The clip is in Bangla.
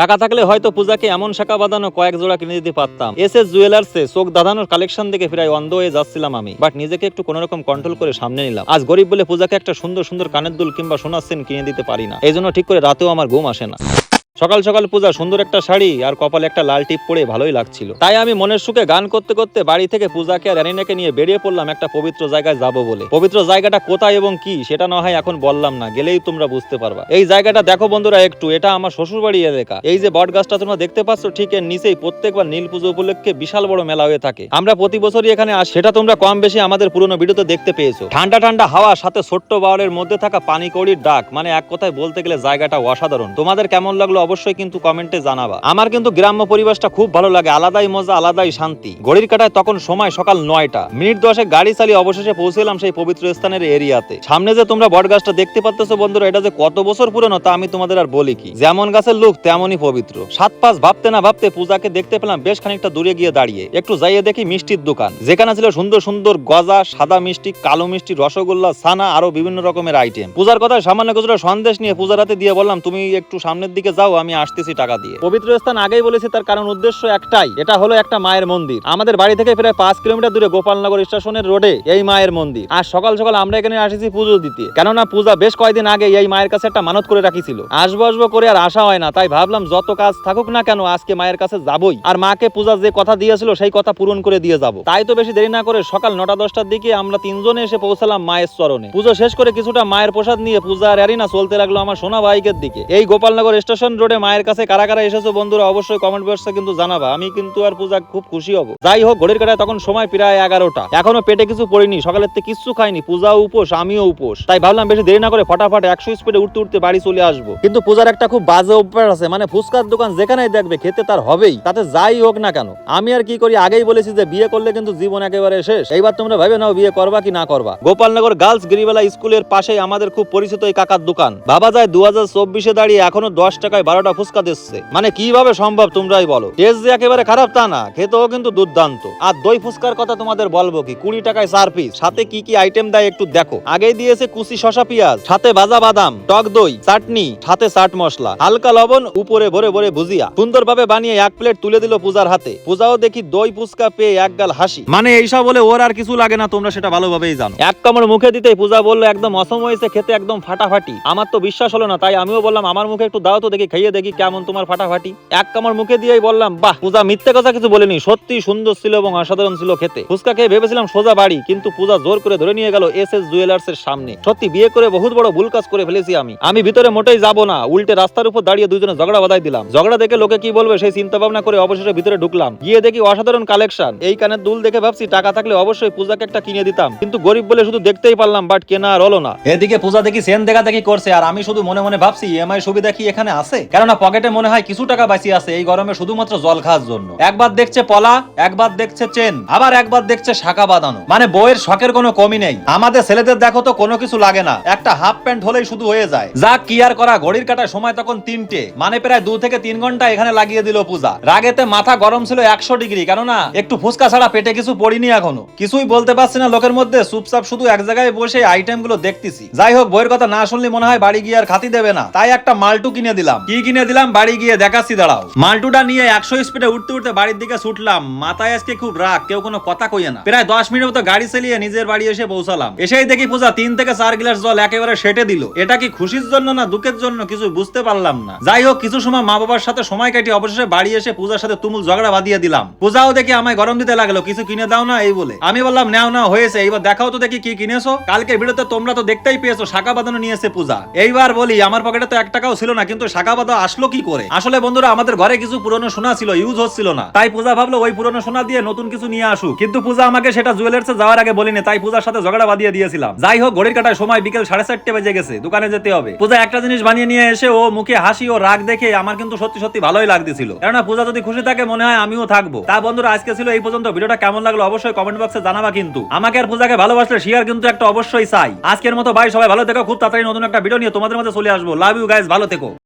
টাকা থাকলে হয়তো পূজাকে এমন শাখা বাঁধানো কয়েক জোড়া কিনে দিতে পারতাম। এস এস জুয়েলার্সে চোখ দাঁধানোর কালেকশন দেখে প্রায় অন্ধ হয়ে যাচ্ছিলাম আমি, বাট নিজেকে একটু কোনোরকম কন্ট্রোল করে সামনে নিলাম। আজ গরিব বলে পূজাকে একটা সুন্দর সুন্দর কানের দুল কিংবা সোনার সেন কিনে দিতে পারি না। এই জন্য ঠিক করে রাতেও আমার ঘুম আসে না। সকাল সকাল পূজা, সুন্দর একটা শাড়ি আর কপালে একটা লাল টিপ পরে ভালোই লাগছিল। তাই আমি মনের সুখে গান করতে করতে বাড়ি থেকে পূজাকে আর রানিনাকে নিয়ে বেরিয়ে পড়লাম একটা পবিত্র জায়গায় যাব বলে। পবিত্র জায়গাটা কোথায় এবং কি, সেটা না হয় এখন বললাম না, গেলেই তোমরা বুঝতে পারবা। এই জায়গাটা দেখো বন্ধুরা একটু, এটা আমার শ্বশুর বাড়ি এলাকা। এই যে বট গাছটা তোমরা দেখতে পাচ্ছ, ঠিক এর নিচেই প্রত্যেকবার নীল পুজো উপলক্ষে বিশাল বড় মেলা হয়ে থাকে। আমরা প্রতি বছরই এখানে আসি, সেটা তোমরা কম বেশি আমাদের পুরনো ভিডিওতে দেখতে পেয়েছ। ঠান্ডা ঠান্ডা হাওয়া, সাথে ছোট্ট বাওয়ারের মধ্যে থাকা পানি কড়ির ডাক মানে এক কথায় বলতে গেলে জায়গাটা অসাধারণ। তোমাদের কেমন লাগল অবশ্যই কিন্তু কমেন্টে জানাবা। আমার কিন্তু গ্রাম্য পরিবেশটা খুব ভালো লাগে, আলাদাই মজা, আলাদাই শান্তি। ঘড়ির কাটায় তখন সময় সকাল নয়টা। মিনিট দশে গাড়ি চালিয়ে অবশেষে পৌঁছলাম সেই পবিত্র স্থানের এরিয়াতে। সামনে যে তোমরা বট গাছটা দেখতে পাচ্ছ বন্ধুরা, এটা যে কত বছর পুরনো তা আমি তোমাদের আর বলি কি। যেমন গাছের লুক, তেমনই পবিত্র। সাত পাঁচ ভাবতে না ভাবতে পূজাকে দেখতে পেলাম বেশ খানিকটা দূরে গিয়ে দাঁড়িয়ে। একটু যাইয়ে দেখি মিষ্টির দোকান। যেখানে ছিল সুন্দর সুন্দর গজা, সাদা মিষ্টি, কালো মিষ্টি, রসগোল্লা, ছানা, আরও বিভিন্ন রকমের আইটেম পূজার কথা সামান্য কিছুটা সন্দেশ নিয়ে পূজার হাতে দিয়ে বললাম, তুমি একটু সামনের দিকে যাও আমি আসতেছি টাকা দিয়ে। পবিত্র স্থান আগেই বলেছি তার কারণ উদ্দেশ্য একটাই, এটা হলো একটা মায়ের মন্দির। আমাদের বাড়ি থেকে প্রায় পাঁচ কিলোমিটার দূরে গোপালনগর স্টেশনের রোডে এই মায়ের মন্দির। আর সকাল সকাল আমরা এখানে আসেছি পুজো দিতে। কেননা পূজা বেশ কয়েকদিন আগে এই মায়ের কাছে একটা মানত করে রাখিছিল। আসব আসব করে আর আসা হয় না, তাই ভাবলাম যত কাজ থাকুক না কেন আজকে মায়ের কাছে যাবই। আর মাকে পূজা যে কথা দিয়েছিল সেই কথা পূরণ করে দিয়ে যাব। তাই তো বেশি দেরি না করে সকাল নটা দশটার দিকে আমরা তিনজনে এসে পৌঁছালাম মায়ের চরণে। পুজো শেষ করে কিছুটা মায়ের প্রসাদ নিয়ে পূজা আর অ্যারিনা চলতে লাগল আমার সোনা বাইকের দিকে। এই গোপালনগর স্টেশন রোডে মায়ের কাছে কারা কারা এসেছ বন্ধুরা অবশ্যই কমেন্ট বক্সে কিন্তু জানাবা। আমি কিন্তু আর পূজা খুব খুশি হব। যাই হোক, ঘড়ির কাটায় তখন সময় প্রায় এগারোটা। এখনও পেটে কিছু পড়িনি, সকালের থেকে কিচ্ছু খাইনি। পূজা উপোস, আমিও উপোস। তাই ভাবলাম বেশি দেরি না করে ফটাফট একশো স্পিডে উঠতে উঠতে বাড়ি চলে আসব। কিন্তু পূজার একটা খুব বাজে অভ্যাস আছে মানে ফুচকার দোকান যেখানেই দেখবে খেতে তার হবেই, তাতে যাই হোক না কেন। আমি আর কি করি, আগেই বলেছি যে বিয়ে করলে কিন্তু জীবন একেবারে শেষ। এইবার তোমরা ভাবে নাও বিয়ে করবা কি না করবা। গোপালনগর গার্লস গিরিবেলা স্কুলের পাশেই আমাদের খুব পরিচিত এই কাকার দোকান। ভাবা যায় দু হাজার চব্বিশে দাঁড়িয়ে এখনও দশ টাকায় বারোটা ফুচকা দিচ্ছে। মানে কীভাবে সম্ভব তোমরাই বলো। টেস্ট যে একেবারে খারাপ তা না, খেতেও কিন্তু দুর্দান্ত। আর দই ফুচকার কথা তোমাদের বলব কি? কুড়ি টাকায় চার পিস সাথে কি কি আইটেম দেয় একটু দেখো। আগেই দিয়েছে কুচি শশা পেঁয়াজ, সাথে ভাজা বাদাম, টক দই, চাটনি, সাথে চাট মশলা, হালকা লবণ, উপরে ভরে ভরে ভুজিয়া। সুন্দরভাবে বানিয়ে এক প্লেট তুলে দিল পূজার হাতে। পূজাও দেখি দই ফুচকা পেয়ে এক গাল হাসি। মানে এইসব বলে ওর আর কিছু লাগে না, তোমরা সেটা ভালোভাবেই জানো। এক কামড় মুখে দিতেই পূজা বলল, একদম অসম হয়েছে, খেতে একদম ফাটাফাটি। আমার তো বিশ্বাস হলো না, তাই আমিও বললাম, আমার মুখে একটু দাও তো দেখি খাইয়ে দেখি কেমন তোমার ফাটাফাটি। এক কামড় মুখে দিয়েই বললাম, বাহ, পূজা মিথ্যে কথা কিছু বলেনি সত্যি সুন্দর ছিল এবং অসাধারণ ছিল খেতে। ফুচকা খেয়ে ভেবেছিলাম সোজা বাড়ি, কিন্তু পূজা জোর করে ধরে নিয়ে গেল এস এস জুয়েলার্স এর সামনে। সত্যি, বিয়ে করে বহুত বড় ভুল কাজ করে ফেলেছি আমি। আমি ভিতরে মোটেই যাব না, উল্টে রাস্তার উপর দাঁড়িয়ে দুজনে ঝগড়া বাধাই দিলাম। ঝগড়া দেখে লোকে কি বলবে সেই চিন্তা ভাবনা করে অবশেষে ভিতরে ঢুকলাম। গিয়ে দেখি অসাধারণ কালেকশন। এই কানের দুল দেখে ভাবছি টাকা থাকলে অবশ্যই পূজাকে একটা কিনে দিতাম। কিন্তু গরিব বলে শুধু দেখতেই পারলাম, বাট কেনা আর হলো না। এদিকে পূজা দেখি সেন দেখা দেখি করছে, আর আমি শুধু মনে মনে ভাবছি ইএমআই সুবিধা কি এখানে আছে? কেননা পকেটে মনে হয় কিছু টাকা বাঁচিয়ে আছে, এই গরমে শুধুমাত্র জল খাওয়ার জন্য। একবার দেখছে পলা, একবার দেখছে চেন, আবার একবার দেখছে শাখা বাঁধানো। মানে বইয়ের শখের কোনো কমি নেই। আমাদের ছেলেদের দেখো তো কোনো কিছু লাগে না। একটা হাফ প্যান্ট হলেই শুধু হয়ে যায়। যা কি আর করা ঘড়ির কাটার সময় তখন তিনটে। মানে প্রায় দু থেকে তিন ঘণ্টা এখানে লাগিয়ে দিল পূজা। রাগেতে মাথা গরম ছিল একশো ডিগ্রি। কেননা একটু ফুচকা ছাড়া পেটে কিছু পড়িনি এখনও। কিছুই বলতে পারছি না লোকের মধ্যে। চুপচাপ শুধু এক জায়গায় বসে আইটেমগুলো দেখতেছি। যাই হোক বইয়ের কথা না শুনলে মনে হয় বাড়ি গিয়ে আর খাতি দেবে না। তাই একটা মালটু কিনে দিলাম। কি কিনে দিলাম, বাড়ি গিয়ে দেখাচ্ছি, দাঁড়াও। মালটুটা নিয়ে একশো স্পিডে উঠতে উঠতে বাড়ির দিকে ছুটলাম। মাথায় আজকে খুব রাগ, কেউ কোনো কথা কইয়ে না। প্রায় দশ মিনিট মতো গাড়ি চালিয়ে নিজের বাড়ি এসে পৌঁছালাম। এসেই দেখি পূজা তিন থেকে চার গ্লাস জল একেবারে সেটে দিল। এটা কি খুশির জন্য না দুঃখের জন্য কিছু বুঝতে পারলাম না। যাই হোক, কিছু সময় মা বাবার সাথে সময় কাটিয়ে অবশেষে বাড়ি এসে পূজার সাথে তুমুল ঝগড়া বাঁধিয়ে দিলাম। পূজাও দেখি আমায় গরম দিতে লাগল, কিছু কিনে দাও না এই বলে। আমি বললাম, নাও না হয়েছে। এইবার দেখাও তো দেখি কি কিনেছো। কালকে ভিডিওতে তোমরা তো দেখতেই পেয়েছ, শাখা বাঁধানো নিয়েছে পূজা। এইবার বলি, আমার পকেটে তো এক টাকাও ছিল না, কিন্তু শাখা বাঁধা আসলো কি করে? আসলে বন্ধুরা, আমাদের ঘরে কিছু পুরনো সোনা ছিল ইউজ হচ্ছিল না। তাই পূজা ভাবলো, ওই পুরনো সোনা দিয়ে নতুন কিছু নিয়ে আসুক। কিন্তু পূজা আমাকে সেটা জুয়েলার্সে যাওয়ার আগে বলিনি, তাই পূজার সাথে ঝগড়া বাঁধিয়ে দিয়েছিলাম। যাই হোক, ঘড়ির কাটার সময় বিকেল সাড়ে চারটে বেজে গেছে, দোকানে যেতে হবে। পূজা একটা জিনিস বানিয়ে নিয়ে এসে ও মুখে হাসি ও রাগ দেখে আমার কিন্তু সত্যি সত্যি ভালোই লাগতেছিল। কেননা পূজা যদি খুশি থাকে, মনে হয় আমিও থাকব। তা বন্ধুরা, আজকে ছিল এই পর্যন্ত। ভিডিওটা কেমন লাগল অবশ্যই কমেন্ট বক্সে জানাবা কিন্তু। আমাকে আর পূজাকে ভালোবাসলে শেয়ার কিন্তু একটা অবশ্যই চাই। আজকের মতো ভাই সবাই ভালো থেকো, খুব তাড়াতাড়ি নতুন একটা ভিডিও নিয়ে তোমাদের মধ্যে চলে আসব। লাভ ইউ গাইজ ভালো থেকো।